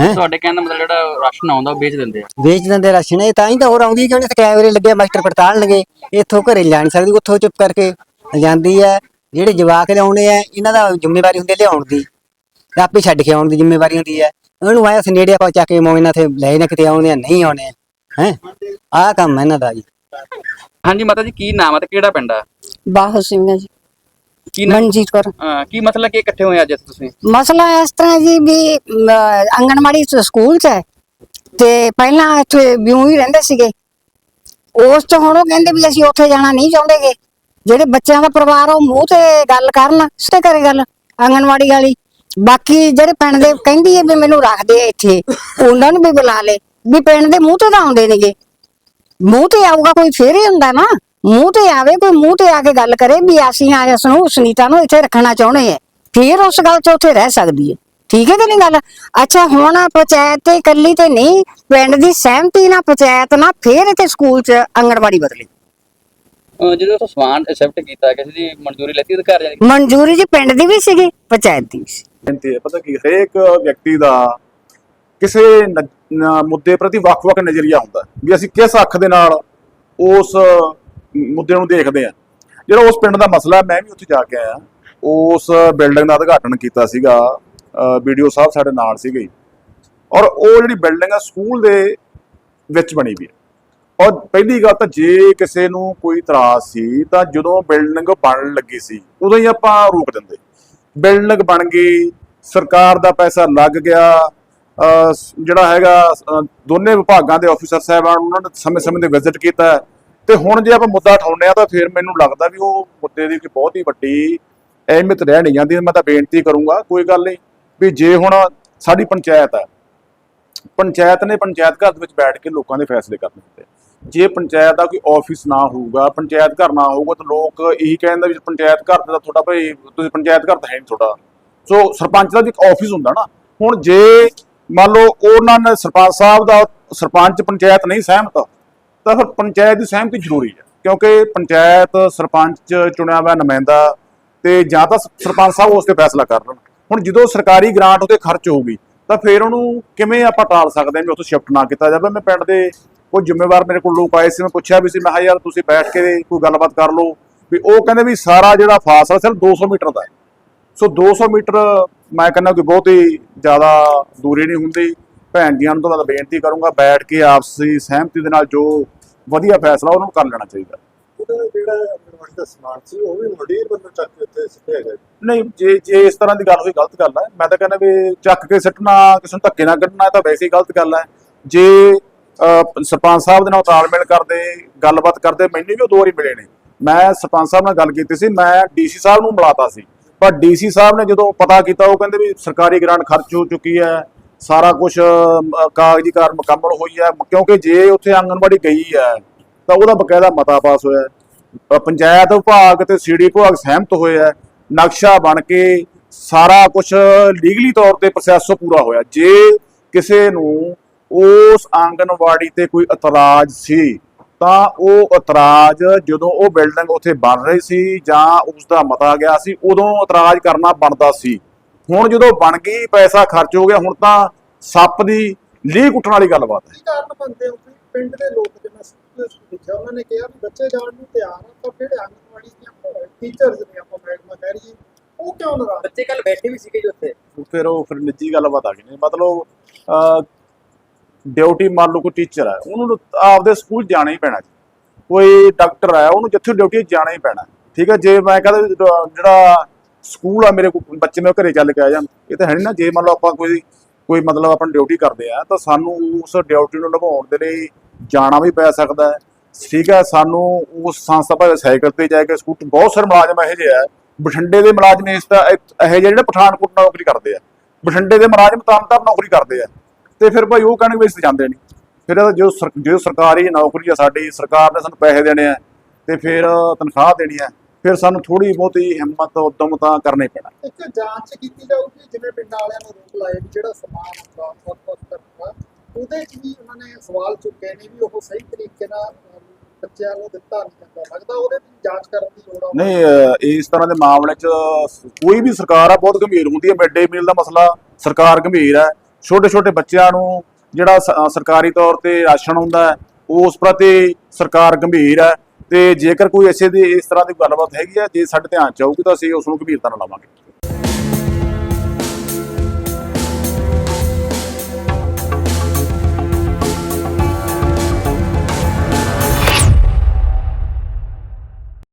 ਹੈਂ? ਤੁਹਾਡੇ ਕਹਿਣ ਦਾ ਮਤਲਬ ਜਿਹੜਾ ਰਾਸ਼ਨ ਆਉਂਦਾ ਉਹ ਵੇਚ ਦਿੰਦੇ ਆ। ਵੇਚ ਦਿੰਦੇ ਰਾਸ਼ਨ। ਇਹ ਤਾਂ ਹੀ ਤਾਂ ਹੋਰ ਆਉਂਦੀ ਕਿਉਂ ਨਹੀਂ ਕੈਮਰੇ ਲੱਗੇ ਮਾਸਟਰ ਪੜਤਾਲ ਲਗੇ। ਇੱਥੋਂ ਘਰੇ ਲਿਆ ਨਹੀਂ ਸਕਦੀ ਉੱਥੋਂ ਚੁੱਪ ਕਰਕੇ ਜਾਂਦੀ ਹੈ। ਜਿਹੜੇ ਜਵਾਕ ਲਿਆਉਣੇ ਆ ਇਹਨਾਂ ਦਾ ਜ਼ਿੰਮੇਵਾਰੀ ਹੁੰਦੀ ਹੈ ਲਿਆਉਣ ਦੀ। ਆਪੇ ਛੱਡ ਕੇ ਆਉਣ ਦੀ ਜ਼ਿੰਮੇਵਾਰੀ ਹੁੰਦੀ ਹੈ। ਉਹਨੂੰ ਆਇਆ ਸਨੇੜੇ ਆਪਾਂ ਚੱਕ ਕੇ ਮੋਇਨਾ ਤੇ ਲੈ ਨਾ ਕਿਤੇ ਆਉਣੇ ਆ ਨਹੀਂ ਆਉਣੇ ਹੈ? ਆਹ ਕੰਮ ਹੈ ਇਹਨਾਂ ਦਾ ਜੀ। ਹਾਂਜੀ ਮਾਤਾ ਜੀ ਕੀ ਨਾਮ ਹੈ ਤੇ ਕਿਹੜਾ ਪਿੰਡ ਆ ਬਾਹੋ ਸਿੰਘ ਜੀ। ਕੀ ਨਾਮ? ਮਨਜੀਤ ਕੌਰ। ਅਹ ਕੀ ਮਤਲਬ ਕਿ ਇਕੱਠੇ ਹੋਏ ਅੱਜ ਇੱਥੇ ਤੁਸੀਂ? ਮਸਲਾ ਇਸ ਤਰ੍ਹਾਂ ਜੀ ਵੀ ਚ ਸਕੂਲ ਚ ਹੈ ਤੇ ਪਹਿਲਾਂ ਇੱਥੇ ਬਿਊ ਹੀ ਰਹਿੰਦੇ ਸੀਗੇ। ਉਸ ਤੋਂ ਹੁਣ ਉਹ ਕਹਿੰਦੇ ਵੀ ਅਸੀਂ ਉੱਥੇ ਜਾਣਾ ਨਹੀਂ ਚਾਹੁੰਦੇਗੇ। ਜਿਹੜੇ ਬੱਚਿਆਂ ਦਾ ਪਰਿਵਾਰ ਆ, ਉਹ ਮੂੰਹ ਤੇ ਗੱਲ ਕਰਨ ਸਿੱਧੇ ਕਰੇ ਗੱਲ ਆਂਗਣਵਾੜੀ ਵਾਲੀ। ਬਾਕੀ ਜਿਹੜੇ ਪਿੰਡ ਦੇ ਕਹਿੰਦੀ ਹੈ ਵੀ ਮੈਨੂੰ ਰੱਖਦੇ ਆ ਇੱਥੇ ਉਹਨਾਂ ਨੂੰ ਵੀ ਬੁਲਾ ਲੇ ਵੀ ਪਿੰਡ ਦੇ ਮੂੰਹ ਤੇ ਤਾਂ ਆਉਂਦੇ ਨੇਗੇ। ਮੂੰਹ ਤੇ ਆਊਗਾ ਕੋਈ ਫੇਰ ਹੀ ਹੁੰਦਾ ਨਾ। ਮੂੰਹ ਤੇ ਆਵੇ ਕੋਈ ਮੂੰਹ ਤੇ ਆ ਕੇ ਗੱਲ ਕਰੇ ਵੀ ਅਸੀਂ ਆ ਇਸ ਨੂੰ ਸੁਨੀਤਾ ਨੂੰ ਇੱਥੇ ਰੱਖਣਾ ਚਾਹੁੰਦੇ ਆ। ਫੇਰ ਉਸ ਗੱਲ 'ਚ ਉੱਥੇ ਰਹਿ ਸਕਦੀ ਹੈ ਠੀਕ ਹੈ ਕਿ ਨਹੀਂ ਗੱਲ? ਅੱਛਾ ਹੁਣ ਪੰਚਾਇਤ ਤੇ ਇਕੱਲੀ ਤੇ ਨਹੀਂ ਪਿੰਡ ਦੀ ਸਹਿਮਤੀ ਨਾਲ ਪੰਚਾਇਤ ਨਾਲ ਫੇਰ ਇੱਥੇ ਸਕੂਲ 'ਚ ਆਂਗਣਵਾੜੀ ਬਦਲੀ। ਅਹ ਜਦੋਂ ਉੱਥੋਂ ਸਮਾਨ ਐਕਸੈਪਟ ਕੀਤਾ ਕਿਸੇ ਦੀ ਮਨਜ਼ੂਰੀ ਲੈਤੀ ਅਧਿਕਾਰ ਜਾਨੀ ਮਨਜ਼ੂਰੀ ਜੀ ਪਿੰਡ ਦੀ ਵੀ ਸੀਗੀ ਪੰਚਾਇਤ ਦੀ ਵੀ ਸੀ। ਬੇਨਤੀ ਹੈ। ਪਤਾ ਕੀ ਹਰੇਕ ਵਿਅਕਤੀ ਦਾ ਕਿਸੇ ਨ- ਮੁੱਦੇ ਪ੍ਰਤੀ ਵੱਖ-ਵੱਖ ਨਜ਼ਰੀਆ ਹੁੰਦਾ। ਵੀ ਅਸੀਂ ਕਿਸ ਅੱਖ ਦੇ ਨਾਲ ਉਸ ਮੁੱਦੇ ਨੂੰ ਦੇਖਦੇ ਹਾਂ। ਜਿਹੜਾ ਉਸ ਪਿੰਡ ਦਾ ਮਸਲਾ ਮੈਂ ਵੀ ਉੱਥੇ ਜਾ ਕੇ ਆਇਆ। ਉਸ ਬਿਲਡਿੰਗ ਦਾ ਉਦਘਾਟਨ ਕੀਤਾ ਸੀਗਾ। ਵੀਡੀਓ ਸਾਹਿਬ ਸਾਡੇ ਨਾਲ ਸੀਗੇ। ਔਰ ਉਹ ਜਿਹੜੀ ਬਿਲਡਿੰਗ ਆ ਸਕੂਲ ਦੇ ਵਿੱਚ ਬਣੀ ਵੀ ਔਰ ਪਹਿਲੀ ਗੱਲ ਤਾਂ ਜੇ ਕਿਸੇ ਨੂੰ ਕੋਈ ਇਤਰਾਜ਼ ਸੀ, ਤਾਂ ਜਦੋਂ ਬਿਲਡਿੰਗ ਬਣਨ ਲੱਗੀ ਸੀ, ਉਦੋਂ ਹੀ ਆਪਾਂ ਰੋਕ ਦਿੰਦੇ। ਬਿਲਡਿੰਗ ਬਣ ਗਈ, ਸਰਕਾਰ ਦਾ ਪੈਸਾ ਲੱਗ ਗਿਆ ਜਿਹੜਾ ਹੈਗਾ ਦੋਨੇ ਵਿਭਾਗਾਂ ਦੇ ਅਫਸਰ ਸਾਹਿਬਾਨ ਉਹਨਾਂ ਨੇ ਸਮੇਂ-ਸਮੇਂ ਤੇ ਵਿਜ਼ਿਟ ਕੀਤਾ ਹੈ। ਤੇ ਹੁਣ ਜੇ ਆਪਾਂ ਮੁੱਦਾ ਉਠਾਉਂਦੇ ਆ ਤਾਂ ਫਿਰ ਮੈਨੂੰ ਲੱਗਦਾ ਵੀ ਉਹ ਮੁੱਦੇ ਦੀ ਕੋਈ ਬਹੁਤ ਹੀ ਵੱਡੀ ਅਹਿਮੀਅਤ ਰਹਿ ਨਹੀਂ ਜਾਂਦੀ। ਮੈਂ ਤਾਂ ਬੇਨਤੀ ਕਰੂੰਗਾ, ਕੋਈ ਗੱਲ ਨਹੀਂ, ਵੀ ਜੇ ਹੁਣ ਸਾਡੀ ਪੰਚਾਇਤ ਹੈ, ਪੰਚਾਇਤ ਨੇ ਪੰਚਾਇਤ ਘਰ ਦੇ ਵਿੱਚ ਬੈਠ ਕੇ ਲੋਕਾਂ ਦੇ ਫੈਸਲੇ ਕਰਨੇ ਹੁੰਦੇ ਜੇ ਪੰਚਾਇਤ ਦਾ ਕੋਈ ਆਫਿਸ ਨਾ ਹੋਊਗਾ, ਪੰਚਾਇਤ ਘਰ ਨਾ ਹੋਊਗਾ, ਤਾਂ ਲੋਕ ਇਹੀ ਕਹਿੰਦੇ ਵੀ ਪੰਚਾਇਤ ਘਰ ਦਾ ਤੁਹਾਡਾ ਭਾਈ, ਤੁਸੀਂ ਪੰਚਾਇਤ ਘਰ ਤਾਂ ਹੈ ਨਹੀਂ ਤੁਹਾਡਾ। ਸੋ ਸਰਪੰਚ ਦਾ ਵੀ ਇੱਕ ਆਫਿਸ ਹੁੰਦਾ ਨਾ। ਹੁਣ ਜੇ ਮੰਨ ਲਓ ਉਹਨਾਂ ਨੇ ਸਰਪੰਚ ਸਾਹਿਬ ਦਾ ਸਰਪੰਚ ਪੰਚਾਇਤ ਨਹੀਂ ਸਹਿਮਤ, ਤਾਂ ਫਿਰ ਪੰਚਾਇਤ ਦੀ ਸਹਿਮਤੀ ਜ਼ਰੂਰੀ ਹੈ। ਕਿਉਂਕਿ ਪੰਚਾਇਤ, ਸਰਪੰਚ ਚੁਣਿਆ ਹੋਇਆ ਨੁਮਾਇੰਦਾ ਤੇ ਜਾਂ ਤਾਂ ਸਰਪੰਚ ਸਾਹਿਬ ਉਸ ਤੇ ਫੈਸਲਾ ਕਰ ਲੈਣ। ਹੁਣ ਜਦੋਂ ਸਰਕਾਰੀ ਗ੍ਰਾਂਟ ਉਹਤੇ ਖਰਚ ਹੋਊਗੀ, ਤਾਂ ਫਿਰ ਉਹਨੂੰ ਕਿਵੇਂ ਆਪਾਂ ਟਾਲ ਸਕਦੇ ਹਾਂ ਵੀ ਉੱਥੋਂ ਸ਼ਿਫਟ ਨਾ ਕੀਤਾ ਜਾਵੇ? ਮੈਂ ਪਿੰਡ ਦੇ ਕੋਈ ਜ਼ਿੰਮੇਵਾਰ ਮੇਰੇ ਕੋਲ ਲੋਕ ਆਏ ਸੀ, ਮੈਂ ਪੁੱਛਿਆ ਵੀ ਸੀ, ਮੈਂ ਕਿਹਾ, ਯਾਰ ਤੁਸੀਂ ਬੈਠ ਕੇ ਕੋਈ ਗੱਲਬਾਤ ਕਰ ਲਓ। ਵੀ ਉਹ ਕਹਿੰਦੇ ਵੀ ਸਾਰਾ ਜਿਹੜਾ ਫਾਸਲਾ ਸਿਰਫ 200 ਮੀਟਰ ਦਾ ਹੈ। ਸੋ 200 ਮੀਟਰ ਮੈਂ ਕਹਿੰਦਾ ਕਿ ਬਹੁਤ ਹੀ ਜ਼ਿਆਦਾ ਦੂਰੀ ਨਹੀਂ ਹੁੰਦੀ। ਭੈਣ ਜੀਆਂ ਨੂੰ ਤਾਂ ਬੇਨਤੀ ਕਰੂੰਗਾ ਬੈਠ ਕੇ ਆਪਸੀ ਸਹਿਮਤੀ ਦੇ ਨਾਲ ਜੋ ਵਧੀਆ ਫੈਸਲਾ ਉਹਨਾਂ ਕਰ ਲੈਣਾ ਚਾਹੀਦਾ। ਜਿਹੜਾ ਅੰਗਨਵਾੜੀ ਦਾ ਸਮਾਨ ਸੀ ਉਹ ਵੀ ਮੰਡੀਰ ਵੱਲੋਂ ਚੱਕ ਕੇ ਉੱਥੇ ਸਿੱਟਿਆ ਗਿਆ। ਨਹੀਂ ਜੇ ਜੇ ਇਸ ਤਰ੍ਹਾਂ ਦੀ ਗੱਲ ਹੋਈ ਗਲਤ ਗੱਲ ਹੈ। ਮੈਂ ਤਾਂ ਕਹਿੰਦਾ ਵੀ ਚੱਕ ਕੇ ਸਿੱਟਣਾ ਕਿਸੇ ਨੂੰ ਧੱਕੇ ਨਾਲ ਕੱਢਣਾ ਤਾਂ ਵੈਸੇ ਹੀ ਗਲਤ ਗੱਲ ਹੈ। ਜੇ ਸਰਪੰਚ ਸਾਹਿਬ ਦੇ ਨਾਲ ਤਾਲਮੇਲ ਕਰਦੇ ਗੱਲਬਾਤ ਕਰਦੇ ਮੈਨੂੰ ਵੀ ਉਹ ਦੋ ਵਾਰੀ ਮਿਲੇ ਨੇ। ਮੈਂ ਸਰਪੰਚ ਸਾਹਿਬ ਨਾਲ ਗੱਲ ਕੀਤੀ ਸੀ ਮੈਂ ਡੀਸੀ ਸਾਹਿਬ ਨੂੰ ਬੁਲਾਤਾ ਸੀ। ਪਰ ਡੀਸੀ ਸਾਹਿਬ ਨੇ ਜਦੋਂ ਪਤਾ ਕੀਤਾ, ਉਹ ਕਹਿੰਦੇ ਵੀ ਸਰਕਾਰੀ ਗ੍ਰਾਂਟ ਖਰਚ ਹੋ ਚੁੱਕੀ ਹੈ, ਸਾਰਾ ਕੁਝ ਕਾਗਜ਼ੀ ਕਾਰ ਮੁਕੰਮਲ ਹੋਈ ਹੈ, ਕਿਉਂਕਿ ਜੇ ਉੱਥੇ ਆਂਗਣਵਾੜੀ ਗਈ ਹੈ, ਤਾਂ ਉਹਦਾ ਬਕਾਇਦਾ ਮਤਾ ਪਾਸ ਹੋਇਆ ਹੈ। ਪੰਚਾਇਤ ਵਿਭਾਗ ਤੇ ਸੀਡੀ ਵਿਭਾਗ ਸਹਿਮਤ ਹੋਏ ਹੈ, ਨਕਸ਼ਾ ਬਣ ਕੇ ਸਾਰਾ ਕੁਝ ਲੀਗਲੀ ਤੌਰ ਤੇ ਪ੍ਰੋਸੈਸ ਪੂਰਾ ਹੋਇਆ ਜੇ ਕਿਸੇ ਨੂੰ ਉਸ ਆਂਗਣਵਾੜੀ ਤੇ ਕੋਈ ਇਤਰਾਜ਼ ਸੀ ਤਾਂ ਉਹ ਇਤਰਾਜ਼ ਜਦੋਂ ਉਹ ਬਿਲਡਿੰਗ ਉੱਥੇ ਬਣ ਰਹੀ ਸੀ ਜਾਂ ਉਸ ਦਾ ਮਤਾ ਗਿਆ ਸੀ ਉਦੋਂ ਇਤਰਾਜ਼ ਕਰਨਾ ਬਣਦਾ ਸੀ। ਹੁਣ ਜਦੋਂ ਬਣ ਗਈ ਪੈਸਾ ਖਰਚ ਹੋ ਗਿਆ ਹੁਣ ਤਾਂ ਸੱਪ ਦੀ ਲੀਹ ਕੁੱਟਣ ਵਾਲੀ ਗੱਲਬਾਤ ਹੈ। ਕੀ ਕਾਰਨ ਮੰਨਦੇ ਹੋ ਕਿ ਪਿੰਡ ਦੇ ਲੋਕ ਜਿਵੇਂ ਸਕੂਲ ਵਿੱਚ ਲਿਖਿਆ ਉਹਨਾਂ ਨੇ ਕਿਹਾ ਵੀ ਬੱਚੇ ਜਾਣ ਨੂੰ ਤਿਆਰ ਆ ਪਰ ਜਿਹੜੇ ਆਂਗਨਵਾੜੀ ਦੀਆਂ ਟੀਚਰਸ ਨੇ ਆਪਾਂ ਮੈਡਮਾਂ ਕਹਿ ਰਹੀਏ ਉਹ ਕਿਉਂ ਨਾਰਾਜ਼? ਬੱਚੇ ਕੱਲ ਬੈਠੇ ਵੀ ਸੀਗੇ ਜੀ ਉੱਥੇ। ਫਿਰ ਉਹ ਫਿਰ ਨਿੱਜੀ ਗੱਲਬਾਤ ਆ ਗਈ। ਨੇ ਮਤਲਬ ਅਹ, ਡਿਊਟੀ ਮੰਨ ਲਓ ਕੋਈ ਟੀਚਰ ਹੈ ਉਹਨੂੰ ਆਪਦੇ ਸਕੂਲ ਜਾਣਾ ਹੀ ਪੈਣਾ ਜੀ। ਕੋਈ ਡਾਕਟਰ ਹੈ ਉਹਨੂੰ ਜਿੱਥੇ ਡਿਊਟੀ ਜਾਣਾ ਹੀ ਪੈਣਾ। ਠੀਕ ਹੈ ਜੇ ਮੈਂ ਕਹਿੰਦਾ ਵੀ ਜਿਹੜਾ- ਸਕੂਲ ਆ ਮੇਰੇ ਕੋਲ ਬੱਚੇ ਮੇਰੇ ਘਰੇ ਚੱਲ ਕੇ ਆ ਜਾਣ ਇਹ ਤਾਂ ਹੈ ਨਹੀਂ ਨਾ, ਜੇ ਮੰਨ ਲਓ ਆਪਾਂ ਕੋਈ ਕੋਈ ਮਤਲਬ ਆਪਾਂ ਡਿਊਟੀ ਕਰਦੇ ਆ, ਤਾਂ ਸਾਨੂੰ ਉਸ ਡਿਊਟੀ ਨੂੰ ਨਿਭਾਉਣ ਦੇ ਲਈ ਜਾਣਾ ਵੀ ਪੈ ਸਕਦਾ ਹੈ। ਠੀਕ ਹੈ ਸਾਨੂੰ ਉਸ ਸੰਸਥਾ ਭਾਵੇਂ ਸਾਈਕਲ ਤੇ ਜਾ ਕੇ ਸਕੂਟਰ ਬਹੁਤ ਸਾਰੇ ਮੁਲਾਜ਼ਮ ਇਹੋ ਜਿਹੇ ਆ, ਬਠਿੰਡੇ ਦੇ ਮੁਲਾਜ਼ਮ ਇਸ ਦਾ ਇਹੋ ਜਿਹੇ ਜਿਹੜੇ ਪਠਾਨਕੋਟ ਨੌਕਰੀ ਕਰਦੇ ਆ। ਬਠਿੰਡੇ ਦੇ ਮੁਲਾਜ਼ਮ ਤਾਂ ਨੌਕਰੀ ਕਰਦੇ ਆ। ਤੇ ਫਿਰ ਭਾਈ ਉਹ ਕਹਿਣਗੇ ਵੀ ਜਾਂਦੇ ਨਹੀਂ। ਫਿਰ ਜੋ ਜੋ ਸਰਕਾਰੀ ਨੌਕਰੀ ਆ ਸਾਡੀ ਸਰਕਾਰ ਨੇ ਸਾਨੂੰ ਪੈਸੇ ਦੇਣੇ ਆ ਤੇ ਫਿਰ ਤਨਖਾਹ ਦੇਣੀ ਆ ਫਿਰ ਸਾਨੂੰ ਥੋੜੀ ਬਹੁਤੀ ਹਿੰਮਤ ਉਦਮ ਤਾਂ ਕਰਨਾ ਪੈਣਾ। ਇੱਕ ਜਾਂਚ ਕੀਤੀ ਜਾਊਗੀ ਜਿਵੇਂ ਪਿੰਡਾਂ ਵਾਲਿਆਂ ਨੇ ਰੋਕ ਲਾਏ ਵੀ ਜਿਹੜਾ ਸਮਾਨ ਕਰਦਾ ਉਹਦੇ 'ਚ ਵੀ ਉਹਨਾਂ ਨੇ ਸਵਾਲ ਚੁੱਕੇ ਨੇ ਵੀ ਉਹ ਸਹੀ ਤਰੀਕੇ ਨਾਲ ਅਮ, ਬੱਚਿਆਂ ਨੂੰ ਦਿੱਤਾ ਨਹੀਂ ਜਾਂਦਾ। ਲੱਗਦਾ ਉਹਦੇ ਵੀ ਜਾਂਚ ਕਰਨ ਦੀ ਲੋੜ ਆ। ਨਹੀਂ ਅਹ ਇਸ ਤਰ੍ਹਾਂ ਦੇ ਮਾਮਲੇ 'ਚ ਕੋਈ ਵੀ ਸਰਕਾਰ ਆ ਬਹੁਤ ਗੰਭੀਰ ਹੁੰਦੀ ਹੈ ਮਿਡ ਡੇ ਮੀਲ ਦਾ ਮਸਲਾ ਸਰਕਾਰ ਗੰਭੀਰ ਹੈ ਛੋਟੇ ਛੋਟੇ ਬੱਚਿਆਂ ਨੂੰ ਜਿਹੜਾ ਸਰਕਾਰੀ ਤੌਰ ਤੇ ਰਾਸ਼ਨ ਹੁੰਦਾ ਹੈ ਉਸ ਪ੍ਰਤੀ ਸਰਕਾਰ ਗੰਭੀਰ ਹੈ ਤੇ ਜੇਕਰ ਕੋਈ ਐਸੇ ਦੀ, ਇਸ ਤਰ੍ਹਾਂ ਦੀ ਗੱਲਬਾਤ ਹੈਗੀ ਹੈ, ਜੇ ਸਾਡੇ ਧਿਆਨ ਚ ਆਊਗੀ ਤਾਂ ਅਸੀਂ ਉਸ ਨੂੰ ਗੰਭੀਰਤਾ ਨਾਲ ਲਵਾਂਗੇ।